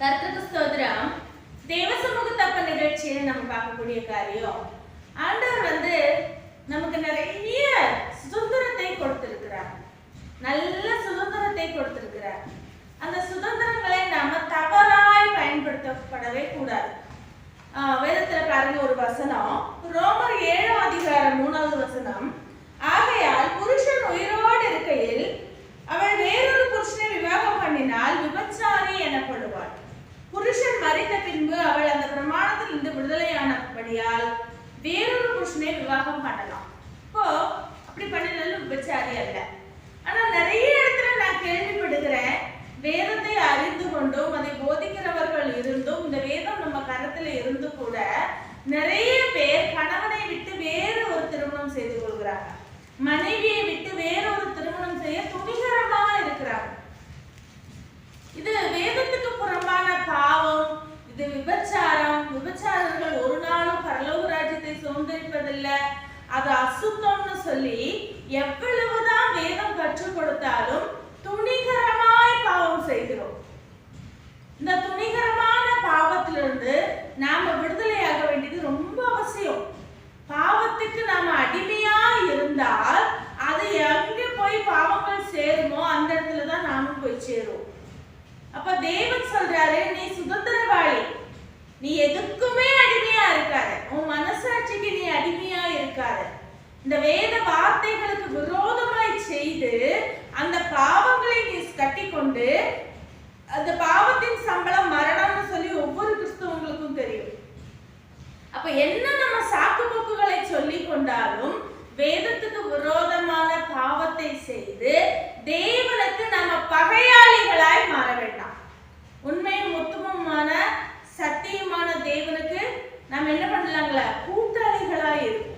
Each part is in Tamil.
கர்த்தருக்கு ஸ்தோத்திரம். தேவ தப்ப நிகழ்ச்சியில நம்ம பார்க்கக்கூடிய காரியம். ஆண்டவர் வந்து நமக்கு நிறைய சுதந்திரத்தை கொடுத்திருக்கிறார். நல்ல சுதந்திரத்தை கொடுத்திருக்கிறார். அந்த சுதந்திரங்களை நாம தவறாய் பயன்படுத்தப்படவே கூடாது. ஆஹ் வேதத்துல பாருங்க ஒரு வசனம். ரோமர் ஏழாம் அதிகாரம் மூணாவது வசனம் ஆகையால் புருஷன் உயிரோடு இருக்கையில் அவள் வேறொரு புருஷனை விவாகம் பண்ணினால் விபச்சாரி எனப்படுவாள் புருஷன் மறித்த பின்பு அவள் அந்த பிரமாணத்தில் இருந்து விடுதலையானபடியால் வேறொரு புருஷனை விவாகம் பண்ணலாம். இப்போ அப்படி பண்ணினாலும் விபச்சாரி அல்ல. ஆனா நிறைய இடத்துல நான் கேள்விப்படுகிறேன். வேதத்தை அறிந்து கொண்டும் அதை போதிக்கிறவர்கள் இருந்தும் இந்த வேதம் நம்ம கரத்துல இருந்து கூட நிறைய பேர் கணவனை விட்டு வேறு ஒரு திருமணம் செய்து கொள்கிறாங்க மனைவியை விட்டு வேறொரு திருமணம் செய்ய துணிகரமாக இல்லை அது அசுத்தம்னு சொல்லி எவ்வளவுதான் வேதம் கற்றுக் கொடுத்தாலும் துணிகரமாய் பாவம் செய்கிறோம். இந்த துணிகரமான பாவத்திலிருந்து நாம விடுதலையாக வேண்டியது ரொம்ப அவசியம். பாவத்துக்கு நாம அடிமையா இருந்தால் அது எங்க போய் பாவங்கள் சேருமோ அந்த இடத்துல தான் நாமும் போய் சேருவோம். அப்ப தேவன் சொல்றாரு நீ சுதந்திரவாளி நீ எதுக்குமே அடிமையா இருக்காத உன் மனசாட்சிக்கு நீ அடிமையா இருக்காத இந்த வேத வார்த்தைகளுக்கு விரோதமாய் செய்து அந்த பாவங்களை நீ கட்டிக்கொண்டு அந்த பாவத்தின் சம்பளம் மரணம்னு சொல்லி ஒவ்வொரு கிறிஸ்தவங்களுக்கும் தெரியும். அப்ப என்ன நம்ம சாக்கு போக்குகளை சொல்லி கொண்டாலும் வேதத்துக்கு விரோதமான பாவத்தை செய்து தேவனுக்கு நம்ம பகையாளிகளாய் மாற வேண்டாம். உண்மையும் ஒத்துமமான சத்தியமான தேவனுக்கு நம்ம என்ன பண்ணலாங்களா? கூட்டாளிகளாய் இருக்கும்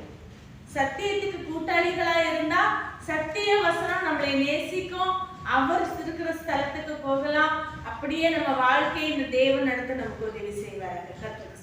சத்தியத்துக்கு கூட்டாளிகளா இருந்தா சத்திய வசனம் நம்மளை நேசிக்கும். அவர் இருக்கிற ஸ்தலத்துக்கு போகலாம். அப்படியே நம்ம வாழ்க்கையை இந்த தேவன் நடத்த நமக்கு உதவி செய்வார்கள் கர்த்தர்